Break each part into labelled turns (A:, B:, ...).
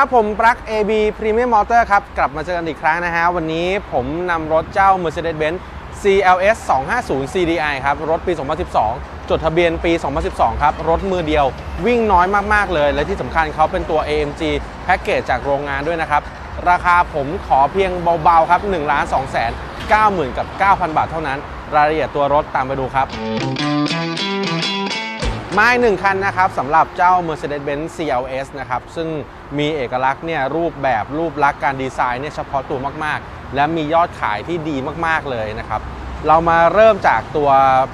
A: สวัสดีครับ ผมปลั๊ก AB Premium Motor ครับ กลับมาเจอกันอีกครั้งนะฮะ วันนี้ผมนำรถเจ้า Mercedes-Benz CLS 250 CDI ครับ รถปี 2012 จดทะเบียนปี 2012 ครับ รถมือเดียววิ่งน้อยมาก ๆ เลย และที่สำคัญเขาเป็นตัว AMG แพ็กเกจจากโรงงานด้วยนะครับ ราคาผมขอเพียงเบา ๆ ครับ1 2 9 0 0 0 0 กับ 9,000 บาทเท่านั้น รายละเอียดตัวรถตามไปดูครับ มาอีกหนึ่งคันนะครับสำหรับเจ้า Mercedes-Benz CLS นะครับซึ่งมีเอกลักษณ์เนี่ยรูปแบบรูปลักษณ์การดีไซน์เนี่ยเฉพาะตัวมากๆ และมียอดขายที่ดีมากๆเลยนะครับเรามาเริ่มจากตัว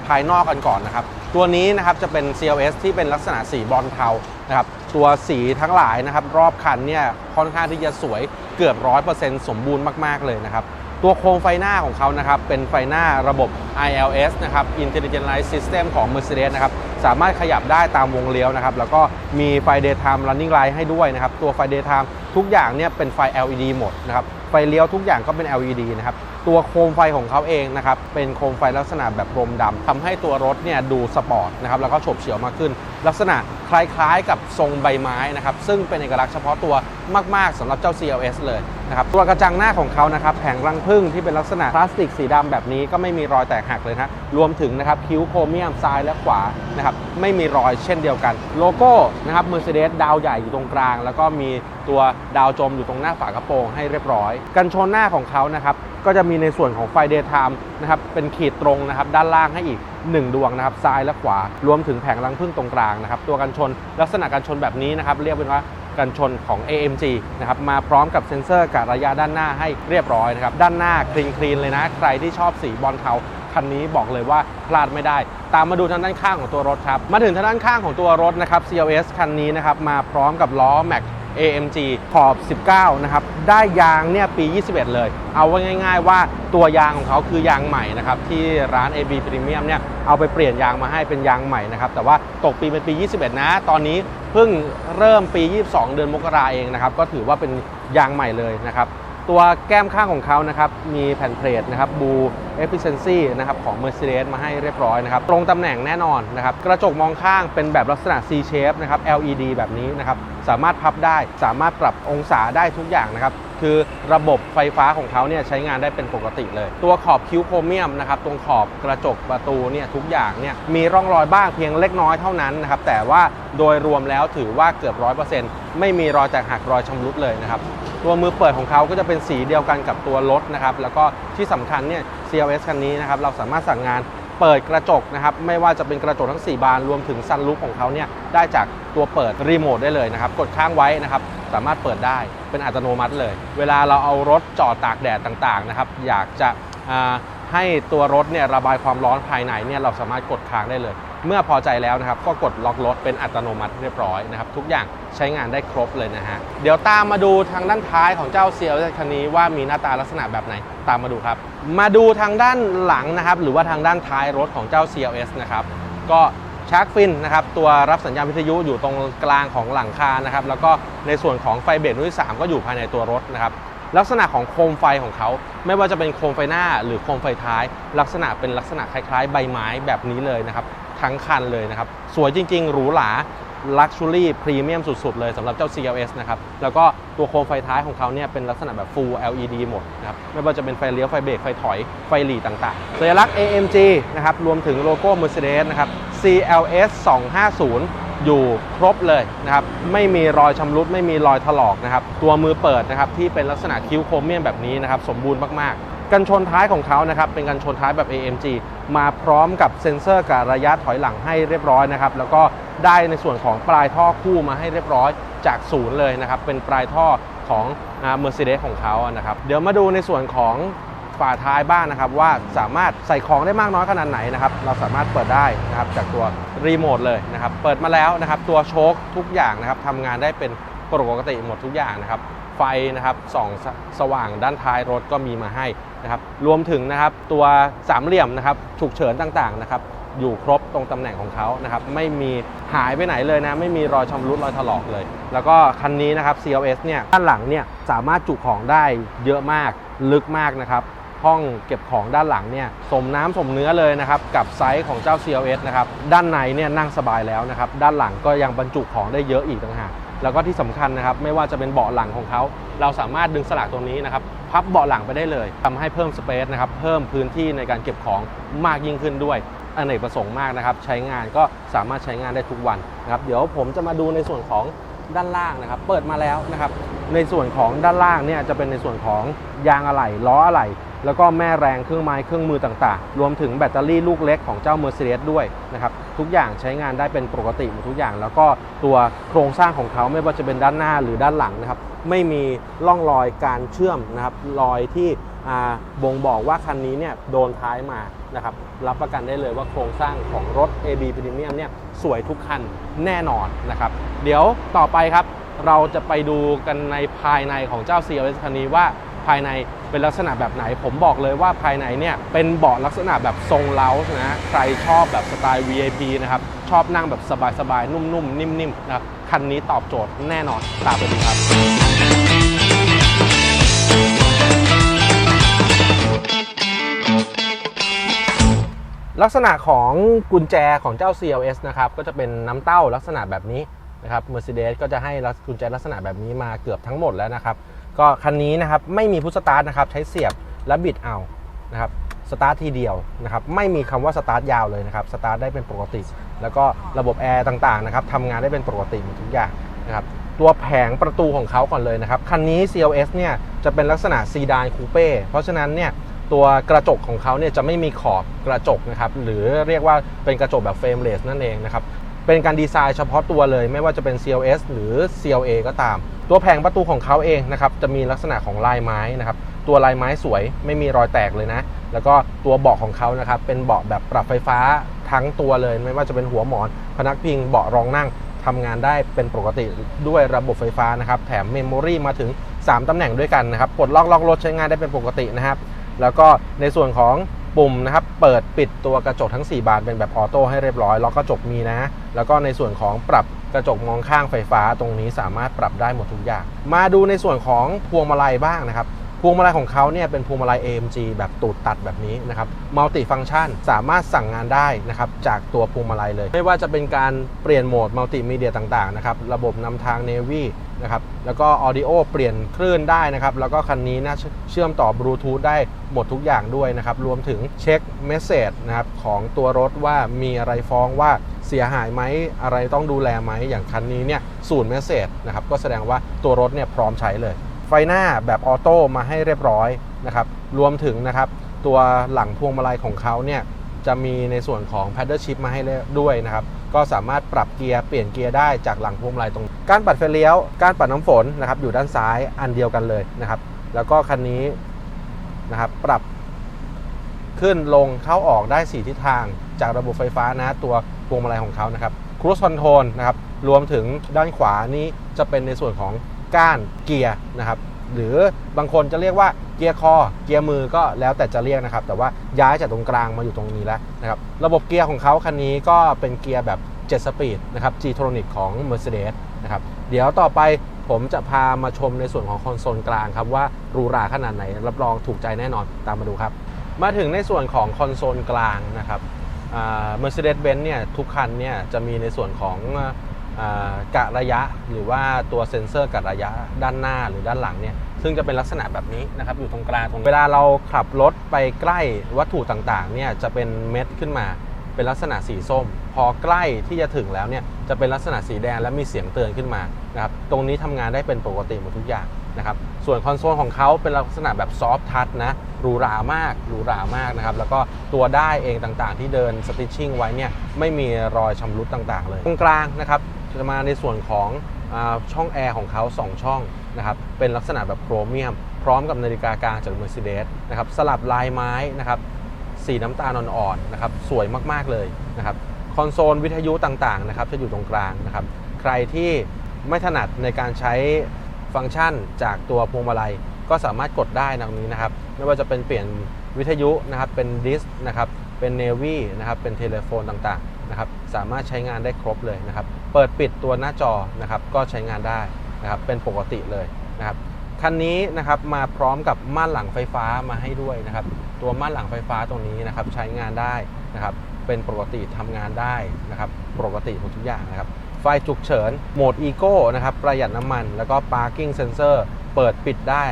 A: ภายนอกกันก่อนนะครับ ตัวนี้นะครับจะเป็น CLS ที่เป็นลักษณะสีบอนซ์เทานะครับตัวสีทั้งหลายนะครับรอบคันเนี่ยค่อนข้างที่จะสวยเกือบ 100%สมบูรณ์มากๆเลยนะครับ ตัวโคมไฟหน้าของเขานะครับ เป็นไฟหน้าระบบ ILS นะครับ Intelligent Light System ของ Mercedes นะครับ สามารถขยับได้ตามวงเลี้ยวนะครับ แล้วก็มีไฟ Daytime Running Light ให้ด้วยนะครับ ตัวไฟ Daytime ทุกอย่างเนี่ยเป็นไฟ LED หมดนะครับ ไฟเลี้ยวทุกอย่างก็เป็น LED นะครับ ตัวโคมไฟของเขาเองนะครับเป็นโคมไฟลักษณะแบบรมดำทำให้ตัวรถเนี่ยดูสปอร์ตนะครับแล้วก็ฉบเฉี่ยวมากขึ้น ลักษณะคล้ายๆกับทรงใบไม้นะครับซึ่งเป็นเอกลักษณ์เฉพาะตัวมากๆสำหรับเจ้า CLS เลยนะครับตัวกระจังหน้าของเขานะครับแผงรังผึ้งที่เป็นลักษณะพลาสติกสีดำแบบนี้ก็ไม่มีรอยแตกหักเลยนะรวมถึงนะครับคิ้วโครเมียมซ้ายและขวานะครับไม่มีรอยเช่นเดียวกัน โลโก้นะครับ Mercedes ดาวใหญ่อยู่ตรงกลาง แล้วก็มีตัวดาวจมอยู่ตรงหน้าฝากระโปรงให้เรียบร้อย กันชนหน้าของเขานะครับ ก็จะมีในส่วนของไฟ Daytime นะครับเป็นขีดตรงนะครับด้านล่างให้อีก 1 ดวงนะครับซ้ายและขวารวมถึงแผงรังพึ่งตรงกลางนะครับตัวกันชนลักษณะกันชนแบบนี้นะครับเรียกเป็นว่ากันชนของ AMG นะครับมาพร้อมกับเซ็นเซอร์กะระยะด้านหน้าให้เรียบร้อยนะครับด้านหน้าคลีนคลีนเลยนะ ใครที่ชอบสีบอลเทาคันนี้บอกเลยว่าพลาดไม่ได้ ตามมาดูทางด้านข้างของตัวรถครับ มาถึงทางด้านข้างของตัวรถนะครับ CLS คันนี้นะครับมาพร้อมกับล้อ Max AMG ขอบ 19 นะครับ ได้ยางเนี่ยปี 21 เลย เอาไว้ง่าย ๆ ว่าตัวยางของเขาคือยางใหม่นะครับที่ร้าน AB Premium เนี่ยเอาไปเปลี่ยนยางมาให้เป็นยางใหม่นะครับ แต่ว่าตกปีเป็นปี 21 นะ ตอนนี้เพิ่งเริ่มปี 22 เดือนมกราเองนะครับ ก็ถือว่าเป็นยางใหม่เลยนะครับ ตัวแก้มข้างของเขานะครับ มีแผ่นเพลทนะครับบู Efficiency นะครับของ Mercedes มาให้เรียบร้อยนะครับ ตรงตำแหน่งแน่นอนนะครับ กระจกมองข้างเป็นแบบลักษณะ C shape นะครับ LED แบบนี้นะครับ สามารถพับได้ สามารถปรับองศาได้ทุกอย่างนะครับ คือระบบไฟฟ้าของเขาเนี่ยใช้งานได้เป็นปกติเลย ตัวขอบคิ้วโครเมียมนะครับ ตรงขอบกระจกประตูเนี่ยทุกอย่างเนี่ยมีร่องรอยบ้างเพียงเล็กน้อยเท่านั้นนะครับ แต่ว่าโดยรวมแล้วถือว่าเกือบ 100%ไม่มีรอยแตกหักรอยชำรุดเลยนะครับ ตัวมือเปิดของเขาก็จะเป็นสีเดียวกันกับตัวรถนะครับ แล้วก็ที่สำคัญเนี่ย CLS คันนี้นะครับ เราสามารถสั่งงานเปิดกระจกนะครับ ไม่ว่าจะเป็นกระจกทั้ง 4 บาน รวมถึงซันรูฟของเขาเนี่ยได้จากตัวเปิดรีโมทได้เลยนะครับ กดค้างไว้นะครับ สามารถเปิดได้เป็นอัตโนมัติเลย เวลาเราเอารถจอดตากแดดต่างๆนะครับ อยากจะ ให้ตัวรถเนี่ยระบายความร้อนภายในเนี่ยเราสามารถกดค้างได้เลย เมื่อพอใจแล้วนะครับ ก็กดล็อกรถเป็นอัตโนมัติเรียบร้อยนะครับ ทุกอย่างใช้งานได้ครบเลยนะฮะ เดี๋ยวตามมาดูทางด้านท้ายของเจ้า CLS คันนี้ว่ามีหน้าตาลักษณะแบบไหนตามมาดูครับ มาดูทางด้านหลังนะครับ หรือว่าทางด้านท้ายรถของเจ้า CLS นะครับก็ชาร์กฟินนะครับตัวรับสัญญาณวิทยุอยู่ตรงกลางของหลังคานะครับแล้วก็ในส่วนของไฟเบรกรุ่นที่3ก็อยู่ภายในตัวรถนะครับ ลักษณะของโคมไฟของเขา ไม่ว่าจะเป็นโคมไฟหน้าหรือโคมไฟท้าย ลักษณะเป็นลักษณะคล้ายๆ ใบไม้แบบนี้เลยนะครับทั้งคันเลยนะครับสวยจริงๆหรูหราลักชัวรี่พรีเมียมสุดๆ เลยสำหรับเจ้า CLS นะครับ แล้วก็ตัวโคมไฟท้ายของเขาเนี่ยเป็นลักษณะแบบ Full LED หมดนะครับ ไม่ว่าจะเป็นไฟเลี้ยว ไฟเบรก ไฟถอย ไฟหลีต่างๆ สัญลักษณ์ AMG นะครับ รวมถึงโลโก้ Mercedes นะครับ CLS 250 อยู่ครบเลยนะครับไม่มีรอยชำรุดไม่มีรอยถลอกนะครับตัวมือเปิดนะครับที่เป็นลักษณะคิ้วโครเมียมแบบนี้นะครับสมบูรณ์มากๆ กันชนท้ายของเขานะครับเป็นกันชนท้ายแบบ AMG มาพร้อมกับเซ็นเซอร์กับระยะถอยหลังให้เรียบร้อยนะครับแล้วก็ได้ในส่วนของปลายท่อคู่มาให้เรียบร้อยจากศูนย์เลยนะครับเป็นปลายท่อของเมอร์เซเดสของเขานะครับเดี๋ยวมาดูในส่วนของ ฝาท้ายบ้างนะครับ ว่าสามารถใส่ของได้มากน้อยขนาดไหนนะครับ เราสามารถเปิดได้นะครับจากตัวรีโมทเลยนะครับ เปิดมาแล้วนะครับ ตัวโชคทุกอย่างนะครับทำงานได้เป็นปกติหมดทุกอย่างนะครับ ไฟนะครับส่องสสว่างด้านท้ายรถก็มีมาให้นะครับ รวมถึงนะครับตัวสามเหลี่ยมนะครับฉุกเฉินต่างๆนะครับอยู่ครบตรงตำแหน่งของเขานะครับ ไม่มีหายไปไหนเลยนะ ไม่มีรอยชำรุดรอยถลอกเลย แล้วก็คันนี้นะครับ CLS เนี่ย ด้านหลังเนี่ย สามารถจุของได้เยอะมาก ลึกมากนะครับ ห้องเก็บของด้านหลังเนี่ยสมน้ำสมเนื้อเลยนะครับกับไซส์ของเจ้า CLS นะครับด้านในเนี่ยนั่งสบายแล้วนะครับด้านหลังก็ยังบรรจุของได้เยอะอีกต่างหากแล้วก็ที่สำคัญนะครับไม่ว่าจะเป็นเบาะหลังของเขา เราสามารถดึงสลักตรงนี้นะครับพับเบาะหลังไปได้เลยทำให้เพิ่มสเปซนะครับเพิ่มพื้นที่ในการเก็บของมากยิ่งขึ้นด้วยอเนกประสงค์มากนะครับใช้งานก็สามารถใช้งานได้ทุกวันนะครับเดี๋ยวผมจะมาดูในส่วนของด้านล่างนะครับ เปิดมาแล้วนะครับในส่วนของด้านล่างเนี่ยจะเป็นในส่วนของยางอะไหล่ล้ออะไหล่ แล้วก็แม่แรงเครื่องไม้เครื่องมือต่างๆ รวมถึงแบตเตอรี่ลูกเล็กของเจ้า Mercedes ด้วยนะครับทุกอย่างใช้งานได้เป็นปกติหมดทุกอย่าง แล้วก็ตัวโครงสร้างของเขาไม่ว่าจะเป็นด้านหน้าหรือด้านหลังนะครับไม่มีร่องรอยการเชื่อมนะครับรอยที่บ่งบอกว่าคันนี้เนี่ยโดนท้ายมานะครับรับประกันได้เลยว่าโครงสร้างของรถ AB Premium เนี่ยสวยทุกคันแน่นอนนะครับเดี๋ยวต่อไปครับเราจะไปดูกันในภายในของเจ้า CLS คันนี้ว่า ภายในเป็นลักษณะแบบไหน ผมบอกเลยว่าภายในเนี่ยเป็นเบาะลักษณะแบบทรงเล้านะใครชอบแบบสไตล์ VIP นะครับชอบนั่งแบบสบายๆนุ่มๆนิ่มๆนะครับคันนี้ตอบโจทย์แน่นอนตามไปดูครับลักษณะของกุญแจของเจ้า CLS นะครับก็จะเป็นน้ำเต้าลักษณะแบบนี้นะครับ Mercedes ก็จะให้กุญแจลักษณะแบบนี้มาเกือบทั้งหมดแล้วนะครับ ก็คันนี้นะครับไม่มีพุทสตาร์ทนะครับใช้เสียบและบิดเอานะครับสตาร์ททีเดียวนะครับไม่มีคำว่าสตาร์ทยาวเลยนะครับสตาร์ทได้เป็นปกติ แล้วก็ระบบแอร์ต่างๆนะครับทำงานได้เป็นปกติหมดทุกอย่างนะครับตัวแผงประตูของเขาก่อนเลยนะครับคันนี้ CLS เนี่ยจะเป็นลักษณะซีดานคูเป้เพราะฉะนั้นเนี่ยตัวกระจกของเขาเนี่ยจะไม่มีขอบกระจกนะครับหรือเรียกว่าเป็นกระจกแบบเฟรมเลสนั่นเองนะครับเป็นการดีไซน์เฉพาะตัวเลย ไม่ว่าจะเป็น CLS หรือ CLA ก็ตาม ตัวแผงประตูของเขาเองนะครับจะมีลักษณะของลายไม้นะครับตัวลายไม้สวยไม่มีรอยแตกเลยนะ แล้วก็ตัวเบาะของเขานะครับเป็นเบาะแบบปรับไฟฟ้าทั้งตัวเลย ไม่ว่าจะเป็นหัวหมอน พนักพิงเบาะรองนั่งทำงานได้เป็นปกติด้วยระบบไฟฟ้านะครับแถมเมมโมรีมาถึง 3ตำแหน่งด้วยกันนะครับปลดล็อกล็อกรถใช้งานได้เป็นปกตินะครับแล้วก็ในส่วนของ ปุ่มนะครับเปิดปิดตัวกระจกทั้ง 4 บานเป็นแบบออโต้ให้เรียบร้อยล็อกกระจกมีนะ แล้วก็ในส่วนของปรับกระจกมองข้างไฟฟ้าตรงนี้สามารถปรับได้หมดทุกอย่าง มาดูในส่วนของพวงมาลัยบ้างนะครับพวงมาลัยของเขาเนี่ยเป็นพวงมาลัย AMG แบบตูดตัดแบบนี้นะครับมัลติฟัง c t ชันสามารถสั่งงานได้นะครับจากตัวพวงมาลัยเลย ไม่ว่าจะเป็นการเปลี่ยนโหมดมัลติมีเดียต่างๆนะครับระบบนำทาง Navy นะครับแล้วก็ Audio เปลี่ยนคลื่นได้นะครับแล้วก็คันนี้นะเชื่อมต่อบลูทูธได้หมดทุกอย่างด้วยนะครับรวมถึงเช็คเมสเซจนะครับของตัวรถว่ามีอะไรฟ้องว่าเสียหายไหมอะไรต้องดูแลไหมอย่างคันนี้เนี่ยศูนย์เมสเซจนะครับก็แสดงว่าตัวรถเนี่ยพร้อมใช้เลย ไฟหน้าแบบออโต้มาให้เรียบร้อยนะครับรวมถึงนะครับตัวหลังพวงมาลัยของเขาเนี่ยจะมีในส่วนของ paddle shift มาให้ด้วยนะครับก็สามารถปรับเกียร์เปลี่ยนเกียร์ได้จากหลังพวงมาลัยตรง การปัดไฟเลี้ยว การปัดน้ำฝนนะครับอยู่ด้านซ้ายอันเดียวกันเลยนะครับ แล้วก็คันนี้นะครับปรับขึ้นลงเข้าออกได้ 4 ทิศทางจากระบบไฟฟ้านะตัวพวงมาลัยของเขานะครับ cruise control นะครับรวมถึงด้านขวานี้จะเป็นในส่วนของก้านเกียร์นะครับหรือบางคนจะเรียกว่าเกียร์คอ เกียร์มือก็แล้วแต่จะเรียกนะครับ แต่ว่าย้ายจากตรงกลางมาอยู่ตรงนี้แล้วนะครับ ระบบเกียร์ของเขาคันนี้ก็เป็นเกียร์แบบ 7 สปีดนะครับ G-Tronic ของ Mercedes นะครับเดี๋ยวต่อไปผมจะพามาชมในส่วนของคอนโซลกลางครับว่ารูราขนาดไหนรับรองถูกใจแน่นอนตามมาดูครับ มาถึงในส่วนของคอนโซลกลางนะครับอ่า Mercedes-Benz เนี่ยทุกคันเนี่ยจะมีในส่วนของกะระยะหรือว่าตัวเซ็นเซอร์กะระยะด้านหน้าหรือด้านหลังเนี่ยซึ่งจะเป็นลักษณะแบบนี้นะครับอยู่ตรงกลางตรงเวลาเราขับรถไปใกล้วัตถุต่างๆเนี่ยจะเป็นเม็ดขึ้นมา เป็นลักษณะสีส้ม พอใกล้ที่จะถึงแล้วเนี่ยจะเป็นลักษณะสีแดงและมีเสียงเตือนขึ้นมานะครับตรงนี้ทำงานได้เป็นปกติหมดทุกอย่างนะครับส่วนคอนโซลของเขาเป็นลักษณะแบบซอฟทัชนะหรูหรามากหรูหรามากนะครับแล้วก็ตัวได้เองต่างๆ ที่เดินสติชชิ่งไว้เนี่ยไม่มีรอยชำรุดต่างๆ เลยตรงกลางนะครับจะมาในส่วนของอช่องแอร์ของเขา 2 ช่องนะครับเป็นลักษณะแบบโครเมียม พร้อมกับนาฬิกากลางจาก Mercedes นะครับสลับลายไม้นะครับ สีน้ำตาลอ่อนๆนะครับสวยมากๆเลยนะครับคอนโซลวิทยุต่างๆนะครับจะอยู่ตรงกลางนะครับใครที่ไม่ถนัดในการใช้ฟังก์ชันจากตัวพวงมาลัย ก็สามารถกดได้นะตรงนี้นะครับไม่ว่าจะเป็นเปลี่ยนวิทยุนะครับเป็นดิสนะครับเป็นเนวีนะครับเป็นเทเลโฟนต่างๆนะครับสามารถใช้งานได้ครบเลยนะครับเปิดปิดตัวหน้าจอนะครับก็ใช้งานได้นะครับเป็นปกติเลยนะครับคันนี้นะครับมาพร้อมกับม่านหลังไฟฟ้ามาให้ด้วยนะครับ ตัวม่านหลังไฟฟ้าตรงนี้นะครับใช้งานได้นะครับเป็นปกติทำงานได้นะครับปกติหมดทุกอย่างนะครับไฟฉุกเฉินโหมด Eco นะครับประหยัดน้ำมัน แล้วก็ Parking Sensor เปิดปิดได้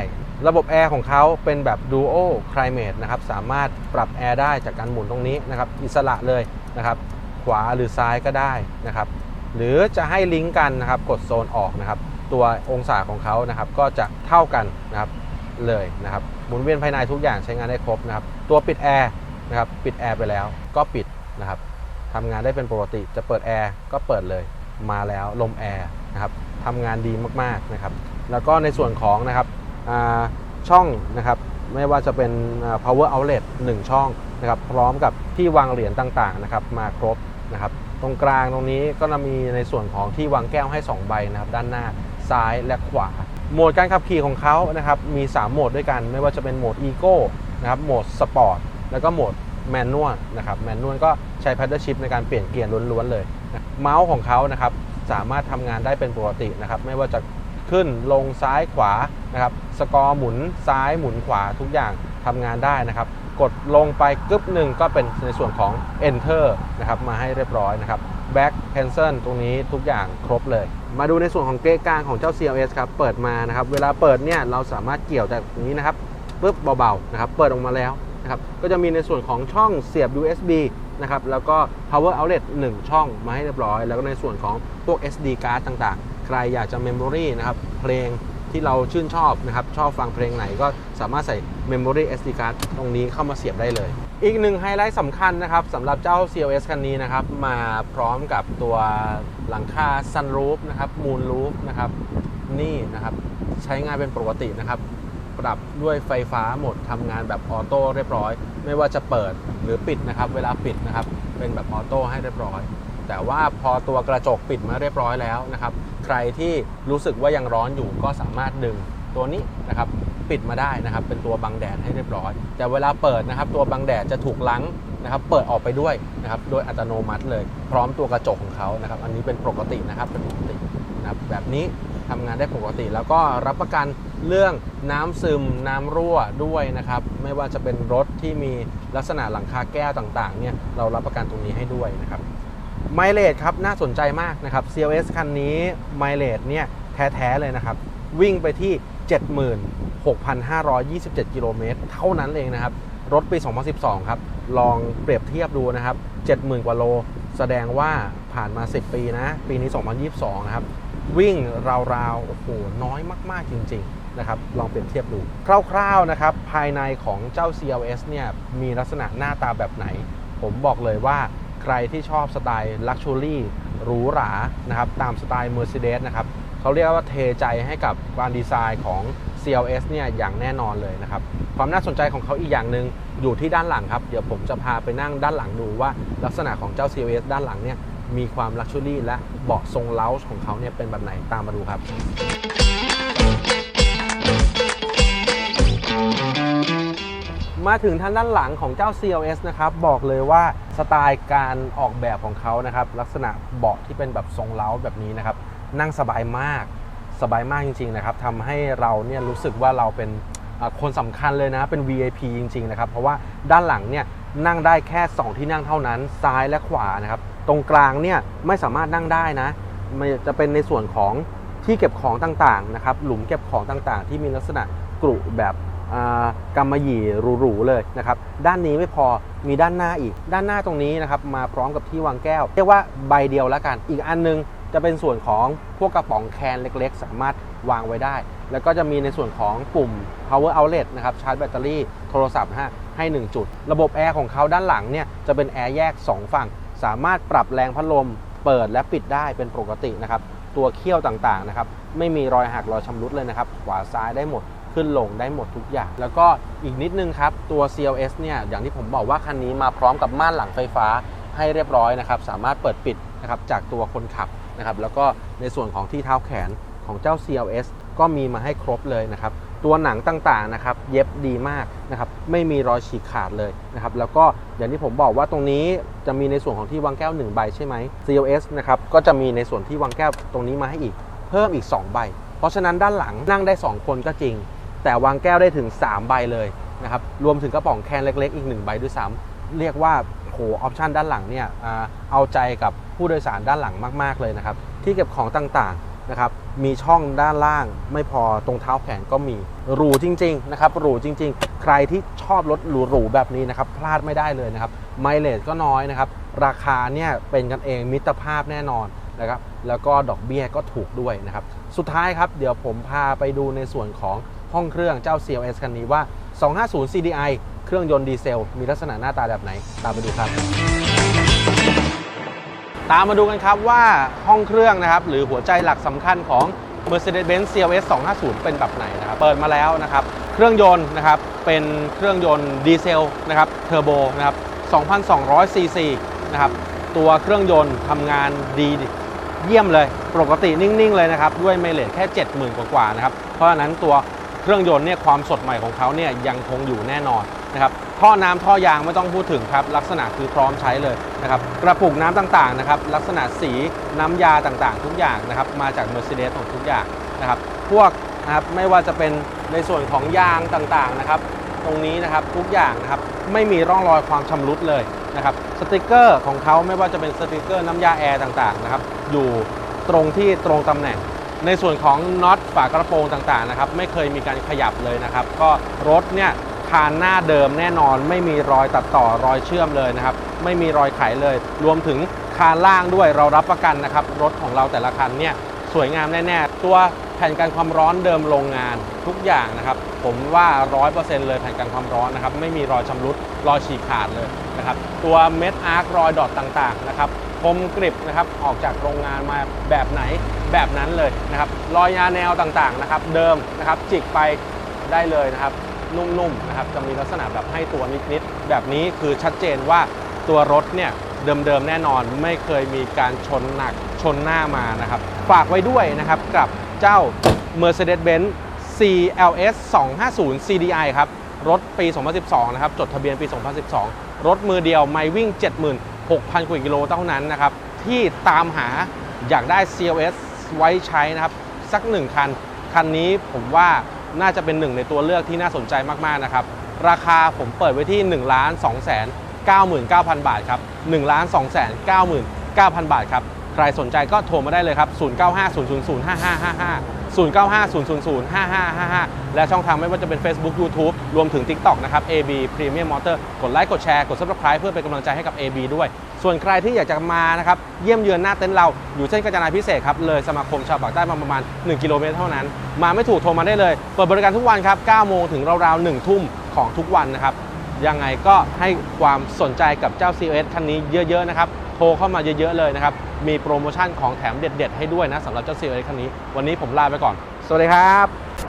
A: ระบบแอร์ของเขาเป็นแบบ Duo Climate นะครับสามารถปรับแอร์ได้จากการหมุนตรงนี้นะครับอิสระเลยนะครับขวาหรือซ้ายก็ได้นะครับหรือจะให้ลิงก์กันนะครับกดโซนออกนะครับตัวองศาของเขานะครับก็จะเท่ากันนะครับเลยนะครับ มุนเวียนภายในทุกอย่างใช้งานได้ครบนะครับตัวปิดแอร์นะครับปิดแอร์ไปแล้วก็ปิดนะครับทำงานได้เป็นปกติจะเปิดแอร์ก็เปิดเลยมาแล้วลมแอร์นะครับทำงานดีมากๆนะครับแล้วก็ในส่วนของนะครับช่องนะครับไม่ว่าจะเป็น power outlet 1 ช่องนะครับพร้อมกับที่วางเหรียญต่างๆนะครับมาครบนะครับตรงกลางตรงนี้ก็จะมีในส่วนของที่วางแก้วให้ 2 ใบนะครับด้านหน้าซ้ายและขวา โหมดการขับขี่ของเขานะครับมี 3 โหมดด้วยกัน ไม่ว่าจะเป็นโหมด Eco นะครับโหมด Sport แล้วก็โหมดแมนนวลนะครับแมนนวลก็ใช้ paddle shift ในการเปลี่ยนเกียร์ล้วนๆเลยเมาส์ของเขานะครับสามารถทำงานได้เป็นปกตินะครับไม่ว่าจะขึ้นลงซ้ายขวานะครับสกอร์หมุนซ้ายหมุนขวาทุกอย่างทำงานได้นะครับ กดลงไปกึ๊บหนึ่งก็เป็นในส่วนของ enter นะครับมาให้เรียบร้อยนะครับ back cancel ตรงนี้ทุกอย่างครบเลย มาดูในส่วนของเกะกลางของเจ้า CLS ครับ เปิดมานะครับ เวลาเปิดเนี่ยเราสามารถเกี่ยวจากตรงนี้นะครับปุ๊บเบาๆนะครับ เปิดออกมาแล้วนะครับ ก็จะมีในส่วนของช่องเสียบ USB นะครับ แล้วก็ power outlet 1 ช่องมาให้เรียบร้อย แล้วก็ในส่วนของพวก SD card ต่างๆ ใครอยากจะ memory นะครับ เพลงที่เราชื่นชอบนะครับ ชอบฟังเพลงไหนก็สามารถใส่ memory SD card ตรงนี้เข้ามาเสียบได้เลย อีกหนึ่งไฮไลท์สำคัญนะครับสำหรับเจ้า CLS คันนี้นะครับ มาพร้อมกับตัวหลังคา sunroof นะครับ moon roof นะครับนี่นะครับใช้งานเป็นปกตินะครับ ปรับด้วยไฟฟ้าหมดทำงานแบบออโต้เรียบร้อย ไม่ว่าจะเปิดหรือปิดนะครับ เวลาปิดนะครับ เป็นแบบออโต้ให้เรียบร้อย แต่ว่าพอตัวกระจกปิดมาเรียบร้อยแล้วนะครับ ใครที่รู้สึกว่ายังร้อนอยู่ก็สามารถดึงตัวนี้นะครับ ปิดมาได้นะครับ เป็นตัวบังแดดให้เรียบร้อย แต่เวลาเปิดนะครับ ตัวบังแดดจะถูกล้างนะครับ เปิดออกไปด้วยนะครับ โดยอัตโนมัติเลย พร้อมตัวกระจกของเขานะครับ อันนี้เป็นปกตินะครับเป็นปกตินะครับแบบนี้ทำงานได้ปกติ แล้วก็รับประกันเรื่องน้ำซึมน้ำรั่วด้วยนะครับ ไม่ว่าจะเป็นรถที่มีลักษณะหลังคาแก้วต่างๆ เนี่ยเรารับประกันตรงนี้ให้ด้วยนะครับไมเลจครับน่าสนใจมากนะครับ CLS คันนี้ไมเลจเนี่ยแท้ ๆ เลยนะครับ วิ่งไปที่ 6,527 กิโลเมตรเท่านั้นเองนะครับ รถปี 2012 ครับ ลองเปรียบเทียบดูนะครับ 70,000 กว่าโล แสดงว่าผ่านมา 10 ปีนะ ปีนี้ 2022 นะครับ วิ่งราวๆ โอ้โห น้อยมาก ๆ จริง ๆนะครับลองเปรียบเทียบดูคร่าวๆนะครับภายในของเจ้า CLS เนี่ยมีลักษณะหน้าตาแบบไหน ผมบอกเลยว่าใครที่ชอบสไตล์ลักชัวรี่หรูหรานะครับตามสไตล์ Mercedes นะครับเขาเรียกว่าเทใจให้กับการดีไซน์ของ CLS เนี่ยอย่างแน่นอนเลยนะครับ ความน่าสนใจของเขาอีกอย่างหนึ่งอยู่ที่ด้านหลังครับ เดี๋ยวผมจะพาไปนั่งด้านหลังดูว่าลักษณะของเจ้า CLS ด้านหลังเนี่ยมีความลักชัวรี่และเบาะทรงเลาส์ของเขาเนี่ยเป็นแบบไหนตามมาดูครับมาถึงทางด้านหลังของเจ้า CLS นะครับ บอกเลยว่าสไตล์การออกแบบของเขานะครับ ลักษณะเบาะที่เป็นแบบทรงเล้าแบบนี้นะครับ นั่งสบายมาก สบายมากจริงๆนะครับทำให้เราเนี่ยรู้สึกว่าเราเป็นคนสำคัญเลยนะเป็น VIP จริงๆนะครับเพราะว่าด้านหลังเนี่ยนั่งได้แค่ 2 ที่นั่งเท่านั้น ซ้ายและขวานะครับตรงกลางเนี่ยไม่สามารถนั่งได้นะมันจะเป็นในส่วนของที่เก็บของต่างๆนะครับหลุมเก็บของต่างๆ ที่มีลักษณะกรุแบบอ่ากำมะหยี่หรูๆเลยนะครับด้านนี้ไม่พอมีด้านหน้าอีก ด้านหน้าตรงนี้นะครับมาพร้อมกับที่วางแก้ว เรียกว่าใบเดียวแล้วกัน อีกอันนึง จะเป็นส่วนของพวกกระป๋องแคนเล็ก ๆ สามารถวางไว้ได้ แล้วก็จะมีในส่วนของปุ่ม power outlet นะครับชาร์จแบตเตอรี่โทรศัพท์ฮะให้ 1 จุด ระบบแอร์ของเขาด้านหลังเนี่ยจะเป็นแอร์แยก 2 ฝั่ง สามารถปรับแรงพัดลม เปิดและปิดได้เป็นปกตินะครับตัวเขี้ยวต่างๆนะครับไม่มีรอยหักรอยชำรุดเลยนะครับขวาซ้ายได้หมดขึ้นลงได้หมดทุกอย่าง แล้วก็อีกนิดนึงครับ ตัว CLS เนี่ยอย่างที่ผมบอกว่าคันนี้มาพร้อมกับม่านหลังไฟฟ้าให้เรียบร้อยนะครับ สามารถเปิดปิดนะครับจากตัวคนขับ นะครับแล้วก็ในส่วนของที่เท้าแขนของเจ้า CLS ก็มีมาให้ครบเลยนะครับตัวหนังต่างๆนะครับเย็บดีมากนะครับไม่มีรอยฉีกขาดเลยนะครับแล้วก็อย่างที่ผมบอกว่าตรงนี้จะมีในส่วนของที่วางแก้ว1ใบใช่ไหม CLS นะครับก็จะมีในส่วนที่วางแก้วตรงนี้มาให้อีก เพิ่มอีก 2 ใบ เพราะฉะนั้นด้านหลังนั่งได้ 2 คนก็จริง แต่วางแก้วได้ถึง 3 ใบเลยนะครับรวมถึงกระป๋องแคนเล็กๆ อีก 1 ใบด้วยซ้ำเรียกว่าโหออปชันด้านหลังเนี่ยเอาใจกับ ผู้โดยสารด้านหลังมากๆเลยนะครับ ที่เก็บของต่างๆนะครับ มีช่องด้านล่างไม่พอตรงเท้าแขนก็มีหรูจริงๆนะครับหรูจริง ๆ ใครที่ชอบรถหรูๆแบบนี้นะครับพลาดไม่ได้เลยนะครับไมเลจก็น้อยนะครับ ราคาเนี่ยเป็นกันเองมิตรภาพแน่นอนนะครับแล้วก็ดอกเบี้ยก็ถูกด้วยนะครับ สุดท้ายครับ เดี๋ยวผมพาไปดูในส่วนของห้องเครื่องเจ้า CLS คันนี้ว่า 250 CDI เครื่องยนต์ดีเซล มีลักษณะหน้าตาแบบไหน ตามไปดูครับ ตามมาดูกันครับว่าห้องเครื่องนะครับ หรือหัวใจหลักสำคัญของ Mercedes-Benz CLS 250 เป็นแบบไหนนะครับ เปิดมาแล้วนะครับ เครื่องยนต์นะครับ เป็นเครื่องยนต์ดีเซลนะครับ เทอร์โบนะครับ 2,200 ซีซีนะครับ ตัวเครื่องยนต์ทำงานดีเยี่ยมเลย ปกตินิ่ง ๆ เลยนะครับ ด้วยไมเลจแค่ 70,000 กว่าๆนะครับ เพราะฉะนั้นตัวเครื่องยนต์เนี่ยความสดใหม่ของเขาเนี่ยยังคงอยู่แน่นอนนะครับ ท่อน้ำท่อยางไม่ต้องพูดถึงครับ ลักษณะคือพร้อมใช้เลยนะครับกระปุกน้ำต่างๆนะครับลักษณะสีน้ำยาต่างๆ ทุกอย่างนะครับมาจาก Mercedes ของทุกอย่างนะครับพวกนะครับไม่ว่าจะเป็นในส่วนของยางต่างๆนะครับตรงนี้นะครับทุกอย่างนะครับไม่มีร่องรอยความชำรุดเลยนะครับสติกเกอร์ของเขาไม่ว่าจะเป็นสติกเกอร์น้ำยาแอร์ต่างๆนะครับอยู่ตรงที่ตรงตำแหน่งในส่วนของน็อตฝากระโปรงต่างๆนะครับไม่เคยมีการขยับเลยนะครับ ก็รถเนี่ย คานหน้าเดิมแน่นอน ไม่มีรอยตัดต่อรอยเชื่อมเลยนะครับ ไม่มีรอยไขเลย รวมถึงคานล่างด้วยเรารับประกันนะครับ รถของเราแต่ละคันเนี่ยสวยงามแน่ๆ ตัวแผ่นกันความร้อนเดิมโรงงานทุกอย่างนะครับ ผมว่า 100%เลยแผ่นกันความร้อนนะครับ ไม่มีรอยชำรุดรอยฉีกขาดเลยนะครับ ตัวเม็ดอาร์ครอยดอทต่างๆนะครับคมกริบนะครับออกจากโรงงานมาแบบไหนแบบนั้นเลยนะครับรอยยาแนวต่างๆนะครับ เดิมนะครับจิกไปได้เลยนะครับ นุ่มๆนะครับจะมีลักษณะแบบให้ตัวนิดๆแบบนี้คือชัดเจนว่าตัวรถเนี่ยเดิมๆแน่นอนไม่เคยมีการชนหนักชนหน้ามานะครับ ฝากไว้ด้วยนะครับกับเจ้า Mercedes-Benz CLS 250 CDI ครับ รถปี 2012 นะครับ จดทะเบียนปี 2012 รถมือเดียวไม่วิ่ง 76,000 กว่ากิโลเท่านั้นนะครับ ที่ตามหาอยากได้ CLS ไว้ใช้นะครับ สักหนึ่งคัน คันนี้ผมว่า น่าจะเป็นหนึ่งในตัวเลือกที่น่าสนใจมากๆนะครับ ราคาผมเปิดไว้ที่1 2 9 9 0 0 0บาทครับ1 2 9 9 9 0 0 0 บาทครับ ใครสนใจก็โทรมาได้เลยครับ 0950005555 0950005555 และช่องทางไม่ว่าจะเป็น Facebook YouTube รวมถึง TikTok นะครับ AB Premium Motor กดไลค์กดแชร์กด Subscribe เพื่อเป็นกำลังใจให้กับ AB ด้วย ส่วนใครที่อยากจะมานะครับเยี่ยมเยือนหน้าเต็นท์เราอยู่เส้นกาญจนาพิเศษครับเลยสมาคมชาวปากใต้มาประมาณ 1 กิโลเมตรเท่านั้น มาไม่ถูกโทรมาได้เลย เปิดบริการทุกวันครับ9โมงถึงราวๆ1ทุ่มของทุกวันนะครับยังไงก็ให้ความสนใจกับเจ้า CLS คันนี้เยอะๆนะครับโทรเข้ามาเยอะๆเลยนะครับ มีโปรโมชั่นของแถมเด็ด ๆ ให้ด้วยนะสำหรับเจ้า CLS คันนี้ วันนี้ผมลาไปก่อน สวัสดีครับ